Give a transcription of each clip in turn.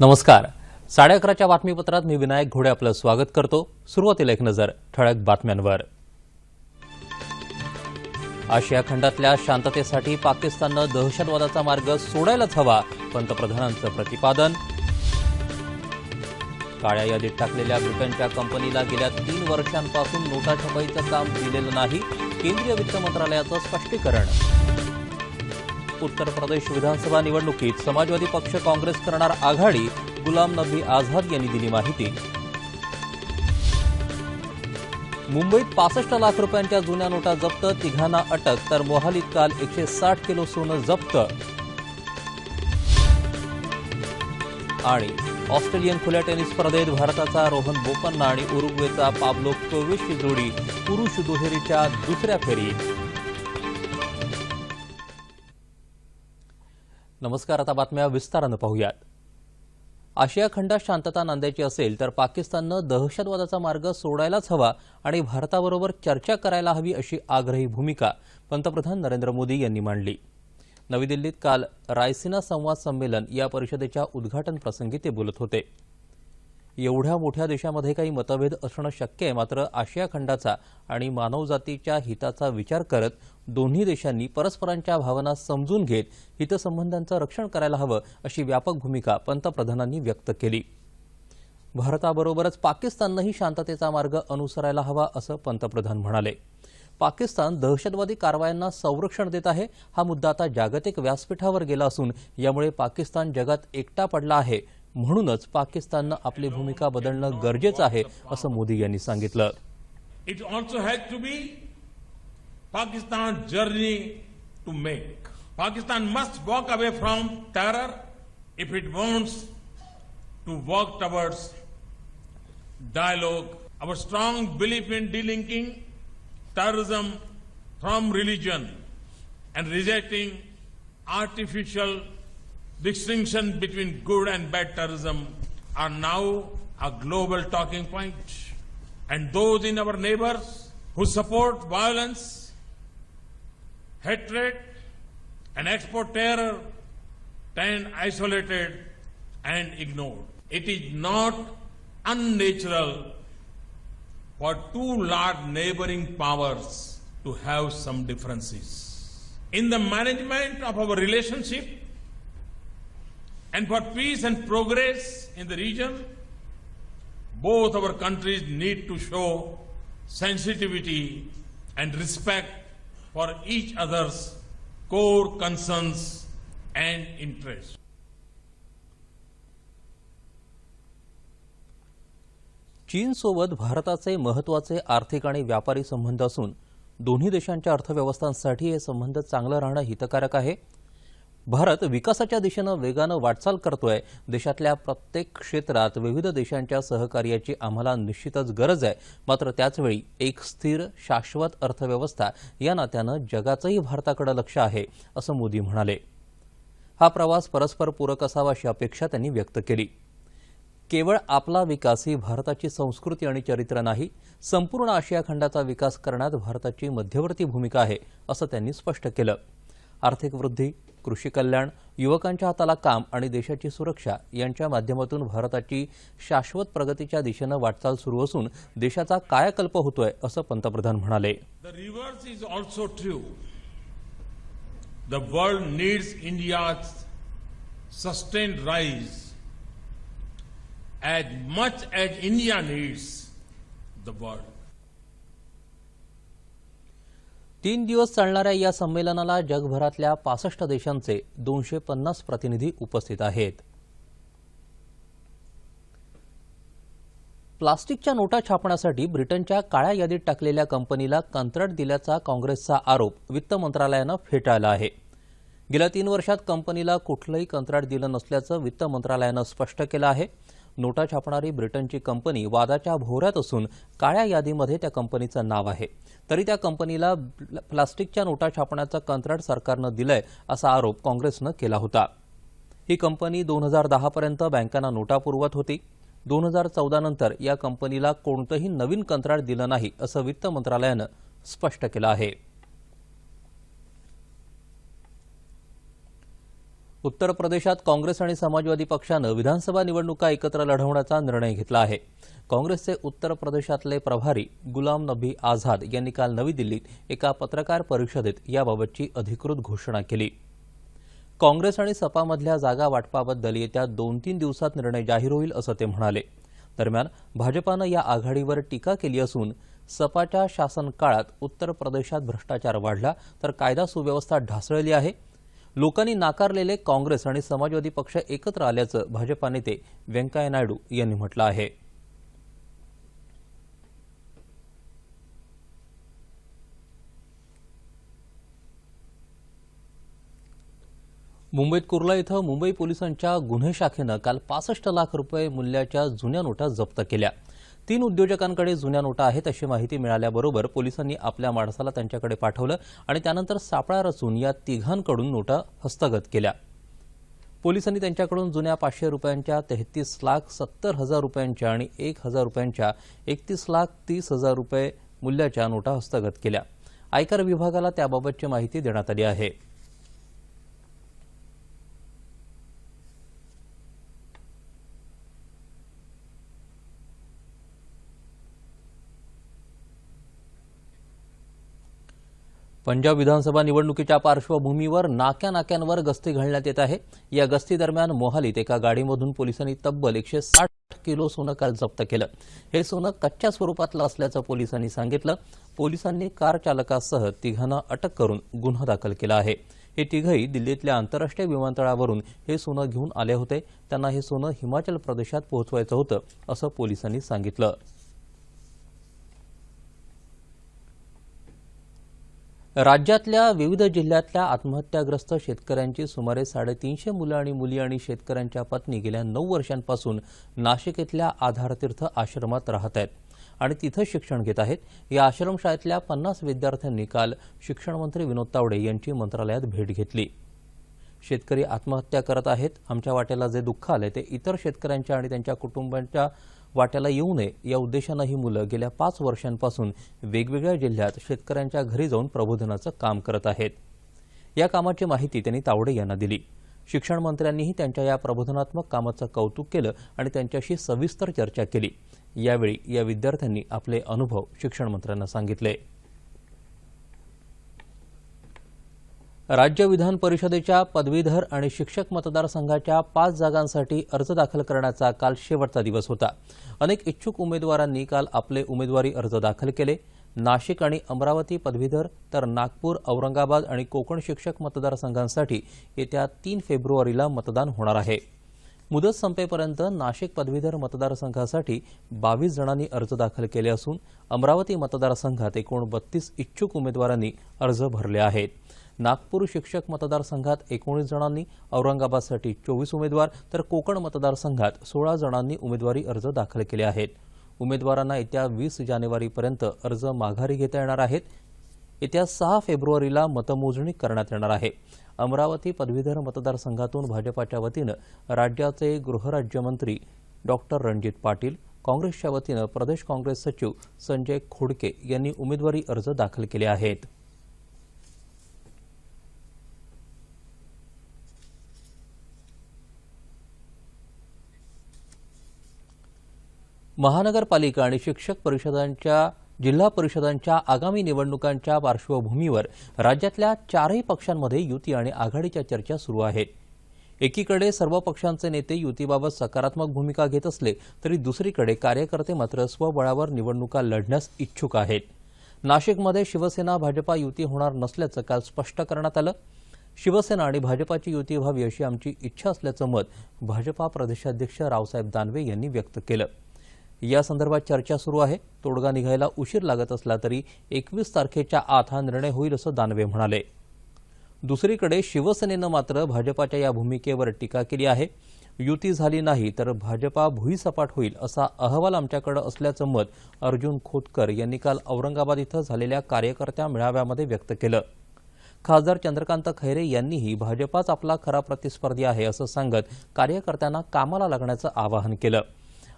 नमस्कार. साडे अकराच्या बातमीपत्रात मी विनायक घोडे आपलं स्वागत करतो. सुरुवातीला एक नजर ठळक बातम्यांवर. आशिया खंडातल्या शांततेसाठी पाकिस्ताननं दहशतवादाचा मार्ग सोडायलाच हवा पंतप्रधानांचं प्रतिपादन. काळ्या यादीत टाकलेल्या ब्रिटनच्या कंपनीला गेल्या तीन वर्षांपासून नोटा छपाईचं काम दिलेलं नाही केंद्रीय वित्त मंत्रालयाचं स्पष्टीकरण. उत्तर प्रदेश विधानसभा निवडणुकीत समाजवादी पक्ष काँग्रेस करणार आघाडी गुलाम नबी आझाद यांनी दिली माहिती. मुंबईत पासष्ट लाख रुपयांच्या जुन्या नोटा जप्त तिघांना अटक तर मोहालीत काल एकशे साठ किलो सोनं जप्त. आणि ऑस्ट्रेलियन खुल्या टेनिस स्पर्धेत भारताचा रोहन बोपन्ना आणि उरुग्वेचा पाब्लो कोविशची जोडी पुरुष दुहेरीच्या दुसऱ्या फेरीत. नमस्कार आता बातम्या विस्तारानं पाहूयात. आशिया खंडात शांतता नांदायची असेल तर पाकिस्ताननं दहशतवादाचा मार्ग सोडायलाच हवा आणि भारताबरोबर चर्चा करायला हवी अशी आग्रही भूमिका पंतप्रधान नरेंद्र मोदी यांनी मांडली. नवी दिल्लीत काल रायसिना संवाद संमेलन या परिषदेच्या उद्घाटन प्रसंगी ते बोलत होते. एवढ्या मोठ्या देशामध्ये काही मतभेद असणं शक्य आहे. मात्र आशिया खंडाचा आणि मानवजातीच्या हिताचा विचार करत दोन्ही देशांनी परस्परांच्या भावना समजून घेत हितसंबंधांचं रक्षण करायला हवं अशी व्यापक भूमिका पंतप्रधानांनी व्यक्त केली. भारताबरोबरच पाकिस्ताननंही शांततेचा मार्ग अनुसरायला हवा असं पंतप्रधान म्हणाले. पाकिस्तान दहशतवादी कारवायांना संरक्षण देत आहे. हा मुद्दा आता जागतिक व्यासपीठावर गेला असून यामुळे पाकिस्तान जगात एकटा पडला आहे. म्हणूनच पाकिस्ताननं आपली भूमिका बदलणं गरजेचं आहे असं मोदी यांनी सांगितलं. It also has to be Pakistan journey to make Pakistan must walk away from terror if it wants to walk towards dialogue our strong belief in delinking terrorism from religion and rejecting artificial distinction between good and bad terrorism are now a global talking point. And those in our neighbors who support violence, hatred, and export terror stand isolated and ignored. It is not unnatural for two large neighboring powers to have some differences. In the management of our relationship and for peace and progress in the region, both our countries need to show sensitivity and respect for each other's core concerns and interests. चीनसोबत भारताचे महत्त्वाचे आर्थिक आणि व्यापारी संबंध असून दोन्ही देशांच्या अर्थव्यवस्थांसाठी हे संबंध चांगलं राहणं हितकारक आहे भारत विकासाच्या दिशेनं वेगानं वाटचाल करतोय. देशातल्या प्रत्येक क्षेत्रात विविध देशांच्या सहकार्याची आम्हाला निश्चितच गरज आहे. मात्र त्याचवेळी एक स्थिर शाश्वत अर्थव्यवस्था या नात्यानं जगाचंही भारताकडे लक्ष आहे असं मोदी म्हणाले. हा प्रवास परस्पर पूरक असावा अशी अपेक्षा त्यांनी व्यक्त केली. केवळ आपला विकास ही भारताची संस्कृती आणि चरित्र नाही संपूर्ण आशिया खंडाचा विकास करण्यात भारताची मध्यवर्ती भूमिका आहे असं त्यांनी स्पष्ट केलं. आर्थिक वृद्धी कृषी कल्याण युवकांच्या हाताला काम आणि देशाची सुरक्षा यांच्या माध्यमातून भारताची शाश्वत प्रगतीच्या दिशेनं वाटचाल सुरू असून देशाचा कायाकल्प होतोय असं पंतप्रधान म्हणाले The reverse is also true. The world needs India sustained rise as much as India needs the. तीन दिवस चालणाऱ्या या संमेलनाला जगभरातल्या पासष्ट देशांचे दोनशे पन्नास प्रतिनिधी उपस्थित आहेत. प्लास्टिकच्या नोटा छापण्यासाठी ब्रिटनच्या काळ्या यादीत टाकलेल्या कंपनीला कंत्राट दिल्याचा काँग्रेसचा आरोप वित्त मंत्रालयानं फेटाळला आहे. गेल्या तीन वर्षात कंपनीला कुठलंही कंत्राट दिलं नसल्याचं वित्त मंत्रालयानं स्पष्ट केलं आहे. नोटा छापणारी ब्रिटनची कंपनी वादाच्या भोवऱ्यात असून काळ्या यादीमध्ये त्या कंपनीचं नाव आहे. तरी त्या कंपनीला प्ल- प्लास्टिकच्या नोटा छापण्याचं कंत्राट सरकारनं दिलंय असा आरोप काँग्रेसनं केला होता. ही कंपनी दोन हजार दहापर्यंत बँकांना नोटा पुरवत होती. दोन हजार चौदा नंतर या कंपनीला कोणतंही नवीन कंत्राट दिलं नाही असं वित्त मंत्रालयानं स्पष्ट केलं आहे. उत्तर प्रदेशात काँग्रेस आणि समाजवादी पक्षानं विधानसभा निवडणुका एकत्र लढवण्याचा निर्णय घेतला आहे. काँग्रेसचे उत्तर प्रदेशातले प्रभारी गुलाम नबी आझाद यांनी काल नवी दिल्लीत एका पत्रकार परिषदेत याबाबतची अधिकृत घोषणा केली. काँग्रेस आणि सपामधल्या जागा वाटपाबद्दल येत्या दोन तीन दिवसात निर्णय जाहीर होईल असं ते म्हणाले. दरम्यान भाजपानं या आघाडीवर टीका केली असून सपाच्या शासन काळात उत्तर प्रदेशात भ्रष्टाचार वाढला तर कायदा सुव्यवस्था ढासळली आहे. लोकांनी नाकारलेले काँग्रेस आणि समाजवादी पक्ष एकत्र आल्याचं भाजपा नेते व्यंकय्या नायडू यांनी म्हटलं आहे. मुंबईत कुर्ला इथं मुंबई पोलिसांच्या गुन्हे शाखेनं काल पासष्ट लाख रुपये मूल्याच्या जुन्या नोटा जप्त केल्या. तीन उद्योजकांकडे जुन्या नोटा आहेत अशी माहिती मिळाल्याबरोबर पोलिसांनी आपल्या माणसाला त्यांच्याकडे पाठवलं आणि त्यानंतर सापळा रचून या तिघांकडून नोटा हस्तगत केल्या. पोलिसांनी त्यांच्याकडून जुन्या पाचशे रुपयांच्या तेहतीस लाख सत्तर हजार रुपयांच्या आणि एक हजार रुपयांच्या एकतीस लाख तीस हजार रुपये मूल्याच्या नोटा हस्तगत केल्या. आयकर विभागाला त्याबाबतची माहिती देण्यात आली आहे. पंजाब विधानसभा निवडणुकीच्या पार्श्वभूमीवर नाक्या नाक्यांवर गस्ती घालण्यात येत आहे. या गस्ती दरम्यान मोहालीत एका गाडीमधून पोलिसांनी तब्बल एकशे साठ किलो सोनं काल जप्त केलं. हे सोनं कच्च्या स्वरूपातलं असल्याचं पोलिसांनी सांगितलं. पोलिसांनी कार चालकासह तिघांना अटक करून गुन्हा दाखल केला आहे. हे तिघही दिल्लीतल्या आंतरराष्ट्रीय विमानतळावरून हे सोनं घेऊन आले होते. त्यांना हे सोनं हिमाचल प्रदेशात पोहोचवायचं होतं असं पोलिसांनी सांगितलं. राज्यातल्या विविध जिल्ह्यातल्या आत्महत्याग्रस्त शेतकऱ्यांची सुमारे साडेतीनशे मुलं आणि मुली आणि शेतकऱ्यांच्या पत्नी गेल्या नऊ वर्षांपासून नाशिक इथल्या आधारतीर्थ आश्रमात राहत आहेत आणि तिथं शिक्षण घेत आहेत. या आश्रमशाळेतल्या पन्नास विद्यार्थ्यांनी काल शिक्षणमंत्री विनोद तावडे यांची मंत्रालयात भेट घेतली. शेतकरी आत्महत्या करत आहेत. आमच्या वाट्याला जे दुःख आले ते इतर शेतकऱ्यांच्या आणि त्यांच्या कुटुंबांच्या वाट्याला येऊ नये या उद्देशानं ही मुलं गेल्या पाच वर्षांपासून वेगवेगळ्या जिल्ह्यात शेतकऱ्यांच्या घरी जाऊन प्रबोधनाचं काम करत आहेत. या कामाची माहिती त्यांनी तावडे यांना दिली. शिक्षण मंत्र्यांनीही त्यांच्या या प्रबोधनात्मक कामाचं कौतुक केलं आणि त्यांच्याशी सविस्तर चर्चा केली. यावेळी या विद्यार्थ्यांनी आपले अनुभव शिक्षण मंत्र्यांना सांगितले. राज्य विधान परिषदेच्या पदवीधर आणि शिक्षक मतदारसंघाच्या पाच जागांसाठी अर्ज दाखल करण्याचा काल शेवटचा दिवस होता. अनेक इच्छुक उमेदवारांनी काल आपले उमेदवारी अर्ज दाखल केले. नाशिक आणि अमरावती पदवीधर तर नागपूर औरंगाबाद आणि कोकण शिक्षक मतदारसंघांसाठी येत्या तीन फेब्रुवारीला मतदान होणार आहे. मुदत संपेपर्यंत नाशिक पदवीधर मतदारसंघासाठी बावीस जणांनी अर्ज दाखल केले असून अमरावती मतदारसंघात एकूण बत्तीस इच्छुक उमेदवारांनी अर्ज भरले आहेत. नागपूर शिक्षक मतदारसंघात एकोणीस जणांनी औरंगाबादसाठी चोवीस उमेदवार तर कोकण मतदारसंघात सोळा जणांनी उमेदवारी अर्ज दाखल केले आहेत. उमेदवारांना येत्या वीस जानेवारीपर्यंत अर्ज माघारी घेता येणार आहेत. येत्या सहा फेब्रुवारीला मतमोजणी करण्यात येणार आहे. अमरावती पदवीधर मतदारसंघातून भाजपाच्या वतीनं राज्याचे गृहराज्यमंत्री डॉक्टर रणजित पाटील काँग्रेसच्या वतीनं प्रदेश काँग्रेस सचिव संजय खोडके यांनी उमेदवारी अर्ज दाखल केले आहेत. महानगरपालिका आणि शिक्षक परिषदांच्या जिल्हा परिषदांच्या आगामी निवडणुकांच्या पार्श्वभूमीवर राज्यातल्या चारही पक्षांमध्ये युती आणि आघाडीच्या चर्चा सुरू आहेत. एकीकडे सर्व पक्षांचे नेते युतीबाबत सकारात्मक भूमिका घेत असले तरी दुसरीकडे कार्यकर्ते मात्र स्वबळावर निवडणुका लढण्यास इच्छुक आहेत. नाशिकमध्ये शिवसेना भाजपा युती होणार नसल्याचं काल स्पष्ट करण्यात आलं. शिवसेना आणि भाजपाची युती व्हावी अशी आमची इच्छा असल्याचं मत भाजपा प्रदेशाध्यक्ष रावसाहेब दानवे यांनी व्यक्त केलं. या संदर्भात चर्चा सुरू आहे. तोडगा निघायला उशीर लागत असला तरी एकवीस तारखेच्या आत हा निर्णय होईल असं दानवे म्हणाले. दुसरीकडे शिवसेनेनं मात्र भाजपाच्या या भूमिकेवर टीका केली आहे. युती झाली नाही तर भाजपा भुईसपाट होईल असा अहवाल आमच्याकडे असल्याचं मत अर्जुन खोतकर यांनी काल औरंगाबाद इथं झालेल्या कार्यकर्त्या मेळाव्यामध्ये व्यक्त केलं. खासदार चंद्रकांत खैरे यांनीही भाजपाच आपला खरा प्रतिस्पर्धी आहे असं सांगत कार्यकर्त्यांना कामाला लागण्याचं आवाहन केलं.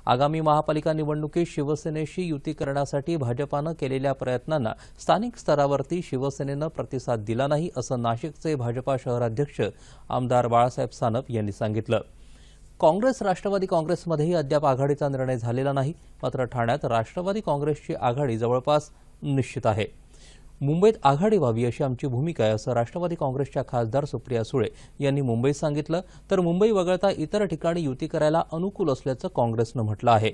आगामी महापालिका निवडणुकीत शिवसेनेशी युती करण्यासाठी भाजपानं केलेल्या प्रयत्नांना स्थानिक स्तरावरती शिवसेनेनं प्रतिसाद दिला नाही असं नाशिकचे भाजपा शहराध्यक्ष आमदार बाळासाहेब सानप यांनी सांगितलं. काँग्रेस राष्ट्रवादी काँग्रेसमध्येही अद्याप आघाडीचा निर्णय झालेला नाही मात्र ठाण्यात राष्ट्रवादी काँग्रेसची आघाडी जवळपास निश्चित आहे. मुंबईत आघाडी व्हावी अशी आमची भूमिका आहे असं राष्ट्रवादी काँग्रेसच्या खासदार सुप्रिया सुळे यांनी मुंबईत सांगितलं. तर मुंबई वगळता इतर ठिकाणी युती करायला अनुकूल असल्याचं काँग्रेसनं म्हटलं आहे.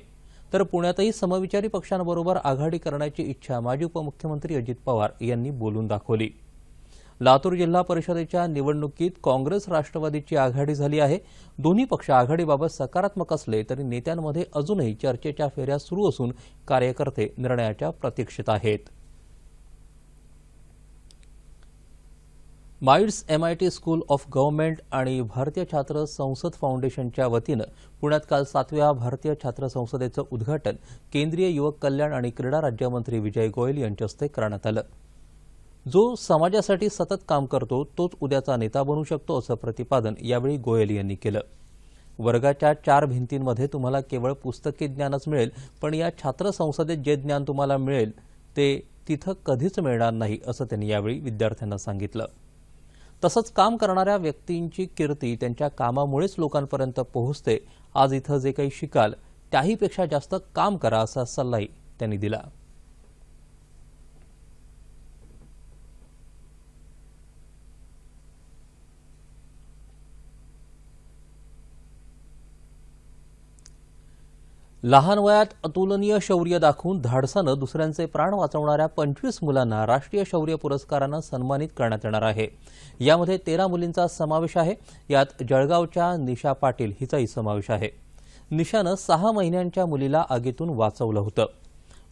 तर पुण्यातही समविचारी पक्षांबरोबर आघाडी करण्याची इच्छा माजी उपमुख्यमंत्री अजित पवार यांनी बोलून दाखवली. लातूर जिल्हा परिषदेच्या निवडणुकीत काँग्रेस राष्ट्रवादीची आघाडी झाली आहे. दोन्ही पक्ष आघाडीबाबत सकारात्मक असले तरी नेत्यांमध्ये अजूनही चर्चेच्या फेऱ्या सुरू असून कार्यकर्ते निर्णयाच्या प्रतीक्षेत आहेत. माइड्स एमआयटी स्कूल ऑफ गव्हर्नमेंट आणि भारतीय छात्र संसद फाउंडेशनच्या वतीनं पुण्यात काल सातव्या भारतीय छात्र संसदेचं उद्घाटन केंद्रीय युवक कल्याण आणि क्रीडा राज्यमंत्री विजय गोयल यांच्या हस्ते करण्यात आलं. जो समाजासाठी सतत काम करतो तोच उद्याचा नेता बनू शकतो असं प्रतिपादन यावेळी गोयल यांनी केलं. वर्गाच्या चार भिंतींमध्ये तुम्हाला केवळ पुस्तकी ज्ञानच मिळेल पण या छात्र संसदेत जे ज्ञान तुम्हाला मिळेल ते तिथं कधीच मिळणार नाही असं त्यांनी यावेळी विद्यार्थ्यांना सांगितलं. तसंच काम करणाऱ्या व्यक्तींची कीर्ती त्यांच्या कामामुळेच लोकांपर्यंत पोहोचते. आज इथं जे काही शिकाल त्याहीपेक्षा जास्त काम करा असा सल्लाही त्यांनी दिला. लहान वयात अतुलनीय शौर्य दाखवून धाडसानं दुसऱ्यांचे प्राण वाचवणाऱ्या पंचवीस मुलांना राष्ट्रीय शौर्य पुरस्कारानं सन्मानित करण्यात येणार आहे. यामध्ये तेरा मुलींचा समावेश आहे. यात जळगावच्या निशा पाटील हिचाही समावेश आहे. निशानं सहा महिन्यांच्या मुलीला आगीतून वाचवलं होतं.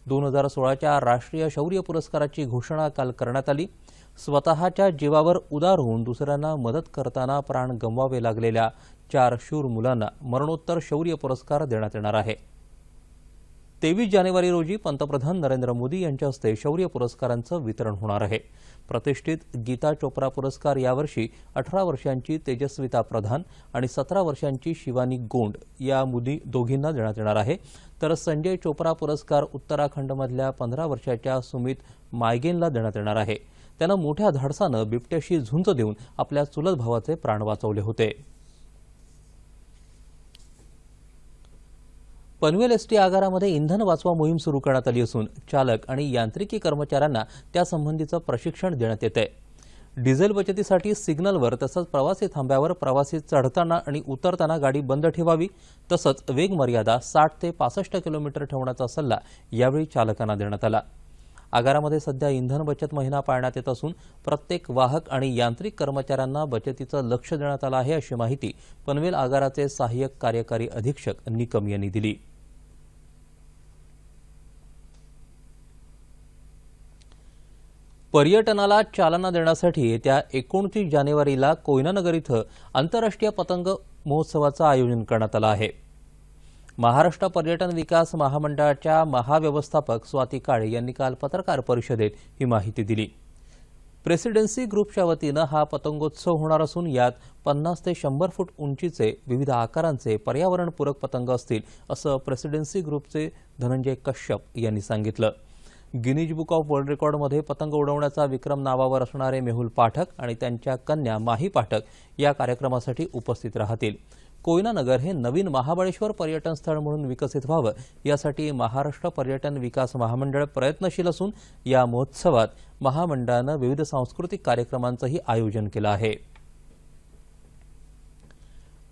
दोन हजार सोळाच्या राष्ट्रीय शौर्य पुरस्काराची घोषणा काल करण्यात आली. स्वतःच्या जीवावर उदार होऊन दुसऱ्यांना मदत करताना प्राण गमवावे लागलेल्या चार शूर मुलांना मरणोत्तर शौर्य पुरस्कार देण्यात येणार आहे. तेवीस जानेवारी रोजी पंतप्रधान नरेंद्र मोदी यांच्या हस्ते शौर्य पुरस्कारांचं वितरण होणार आहे. प्रतिष्ठित गीता चोप्रा पुरस्कार यावर्षी अठरा वर्षांची तेजस्विता प्रधान आणि सतरा वर्षांची शिवानी गोंड या मुली दोघींना देण्यात येणार आहे. तर संजय चोप्रा पुरस्कार उत्तराखंडमधल्या पंधरा वर्षाच्या सुमित मायगेनला देण्यात येणार आहे. त्यानं मोठ्या धाडसानं बिबट्याशी झुंज देऊन आपल्या चुलत भावाचे प्राण वाचवले होते. पनवेल एसटी आगारामध्ये इंधन वाचवा मोहीम सुरू करण्यात आली असून चालक आणि यांत्रिकी कर्मचाऱ्यांना त्यासंबंधीचं प्रशिक्षण देण्यात येत. आहे डिझेल बचतीसाठी सिग्नलवर तसंच प्रवासी थांब्यावर प्रवासी चढताना आणि उतरताना गाडी बंद ठेवावी तसंच वेग मर्यादा साठ ते पासष्ट किलोमीटर ठेवण्याचा सल्ला यावेळी चालकांना देण्यात आला. आगारामध्ये सध्या इंधन बचत महिना पाळण्यात येत असून प्रत्येक वाहक आणि यांत्रिक कर्मचाऱ्यांना बचतीचं लक्ष देण्यात आलं आहे अशी माहिती पनवेल आगाराचे सहाय्यक कार्यकारी अधीक्षक निकम यांनी दिली. पर्यटनाला चालना देण्यासाठी येत्या एकोणतीस जानेवारीला कोयनानगर इथं आंतरराष्ट्रीय पतंग महोत्सवाचं आयोजन करण्यात आलं आहे. महाराष्ट्र पर्यटन विकास महामंडळाच्या महाव्यवस्थापक स्वाती काळे यांनी काल पत्रकार परिषदेत ही माहिती दिली. प्रेसिडेन्सी ग्रुपच्या वतीनं हा पतंगोत्सव होणार असून यात पन्नास ते शंभर फूट उंचीचे विविध आकारांचे पर्यावरणपूरक पतंग असतील असं प्रेसिडेन्सी ग्रुपचे धनंजय कश्यप यांनी सांगितलं. गिनीज बुक ऑफ वर्ल्ड रेकॉर्डमध्ये पतंग उडवण्याचा विक्रम नावावर असणारे मेहुल पाठक आणि त्यांच्या कन्या माही पाठक या कार्यक्रमासाठी उपस्थित राहतील. कोयनानगर हे नवीन महाबळेश्वर पर्यटन स्थळ म्हणून विकसित व्हावं यासाठी महाराष्ट्र पर्यटन विकास महामंडळ प्रयत्नशील असून या महोत्सवात महामंडळानं विविध सांस्कृतिक कार्यक्रमांचंही आयोजन केलं आहे.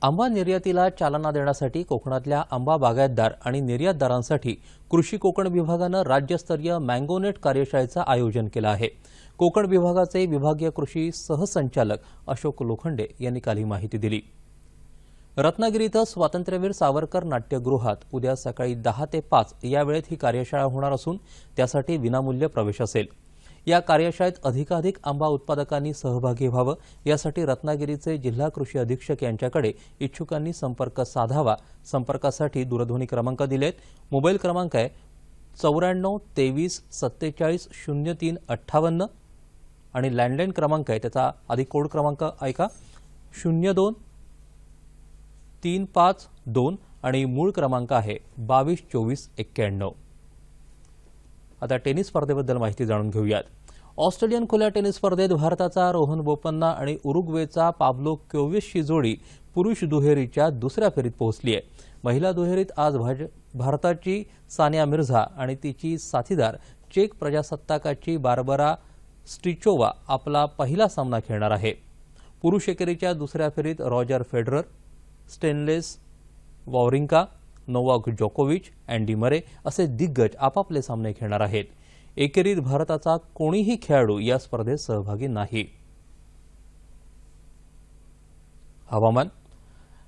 आंबा निर्यातीला चालना देण्यासाठी कोकणातल्या आंबा बागायतदार आणि निर्यातदारांसाठी कृषी कोकण विभागानं राज्यस्तरीय मँगोनेट कार्यशाळेचं आयोजन केलं आहे. कोकण विभागाचे विभागीय कृषी सहसंचालक अशोक लोखंडे यांनी काल ही माहिती दिली. रत्नागिरी इथं स्वातंत्र्यवीर सावरकर नाट्यगृहात उद्या सकाळी दहा ते पाच या वेळेत ही कार्यशाळा होणार असून त्यासाठी विनामूल्य प्रवेश असेल. या कार्यशाळेत अधिकाधिक आंबा उत्पादकांनी सहभागी व्हावं. यासाठी रत्नागिरीचे जिल्हा कृषी अधीक्षक यांच्याकडे इच्छुकांनी संपर्क साधावा. संपर्कासाठी दूरध्वनी क्रमांक दिलेत. मोबाईल क्रमांक आहे चौऱ्याण्णव तेवीस सत्तेचाळीस शून्य तीन अठ्ठावन्न. आणि लँडलाईन क्रमांक आहे त्याचा आधी कोड क्रमांक ऐका. शून्य दोन तीन पाच दोन आणि मूळ क्रमांक आहे बावीस चोवीस एक्क्याण्णव. आता टेनिस स्पर्धेबद्दल माहिती जाणून घेऊयात. ऑस्ट्रेलियन खुल्या टेनिस स्पर्धेत भारताचा रोहन बोपन्ना आणि उरुग्वेचा पाब्लो क्योविसची जोडी पुरुष दुहेरीच्या दुसऱ्या फेरीत पोहोचली आहे. महिला दुहेरीत आज भाज- भारताची सानिया मिर्झा आणि तिची साथीदार चेक प्रजासत्ताकाची बार्बरा स्टिचोवा आपला पहिला सामना खेळणार आहे. पुरुष एकेरीच्या दुसऱ्या फेरीत Roger Federer Stanislas Wawrinka Novak जोकोविच अँडी मरे असे दिग्गज आपापले सामने खेळणार आहेत. एकेरीत भारताचा कोणीही खेळाडू या स्पर्धेत सहभागी नाही. हवामान.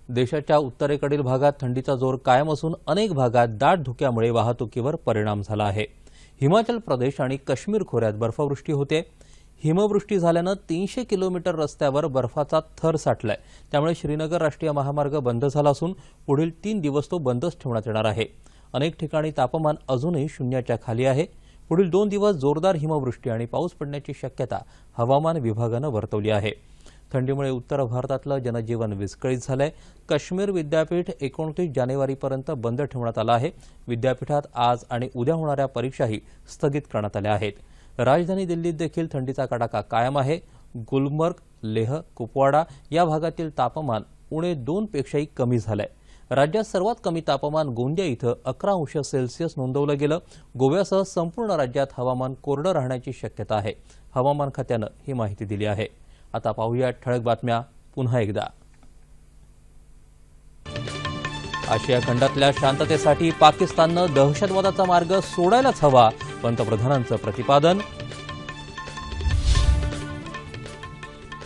देशाच्या उत्तरेकडील भागात थंडीचा जोर कायम असून अनेक भागात दाट धुक्यामुळे वाहतुकीवर परिणाम झाला आहे. हिमाचल प्रदेश आणि काश्मीर खोऱ्यात बर्फवृष्टी होते. हिमवृष्टी झाल्यानं तीनशे किलोमीटर रस्त्यावर बर्फाचा थर साठलाय. त्यामुळे श्रीनगर राष्ट्रीय महामार्ग बंद झाला असून पुढील तीन दिवस तो बंदच ठेवण्यात येणार आहे. अनेक ठिकाणी तापमान अजूनही शून्याच्या खाली आहे. पुढील दोन दिवस जोरदार हिमवृष्टी आणि पाऊस पडण्याची शक्यता हवामान विभागानं वर्तवली आहे. थंडीमुळे उत्तर भारतातलं जनजीवन विस्कळीत झालंय. काश्मीर विद्यापीठ एकोणतीस जानेवारीपर्यंत बंद ठेवण्यात आलं आहे. विद्यापीठात आज आणि उद्या होणाऱ्या परीक्षाही स्थगित करण्यात आल्या आहेत. राजधानी दिल्लीत देखील थंडीचा कडाका कायम आहे. गुलमर्ग लेह कुपवाडा या भागातील तापमान उणे दोनपेक्षाही कमी कमी झालंय. राज्यात सर्वात कमी तापमान गोंदिया इथं अकरा अंश सेल्सिअस नोंदवलं गेलं. गोव्यासह संपूर्ण राज्यात हवामान कोरडं राहण्याची शक्यता आहे. हवामान खात्यानं ही माहिती दिली आहे. आता पाहूया ठळक बातम्या पुन्हा एकदा. आशिया खंडातल्या शांततेसाठी पाकिस्ताननं दहशतवादाचा मार्ग सोडायलाच हवा पंतप्रधानांचं प्रतिपादन.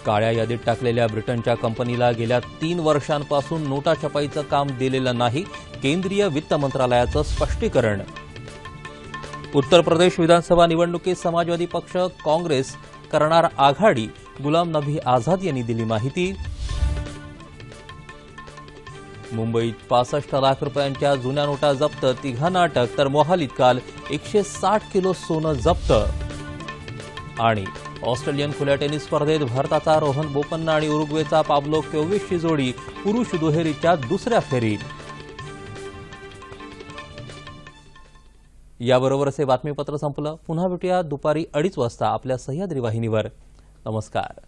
काळ्या यादीत टाकलेल्या ब्रिटनच्या कंपनीला गेल्या तीन वर्षांपासून नोटा छपाईचं काम दिलेलं नाही केंद्रीय वित्त मंत्रालयाचं स्पष्टीकरण. उत्तर प्रदेश विधानसभा निवडणुकीत समाजवादी पक्ष काँग्रेस करणार आघाडी गुलाम नबी आझाद यांनी दिली माहिती. मुंबईत पासष्ट लाख रुपयांच्या जुन्या नोटा जप्त तिघांना अटक तर मोहालीत काल एकशे साठ किलो सोनं जप्त. आणि ऑस्ट्रेलियन खुल्या टेनिस स्पर्धेत भारताचा रोहन बोपन्ना आणि उरुग्वेचा पाब्लो क्योविसची जोडी पुरुष दुहेरीच्या दुसऱ्या फेरीत. याबरोबरच हे बातमीपत्र संपलं. पुन्हा भेटूया दुपारी अडीच वाजता आपल्या सह्याद्री वाहिनीवर. नमस्कार.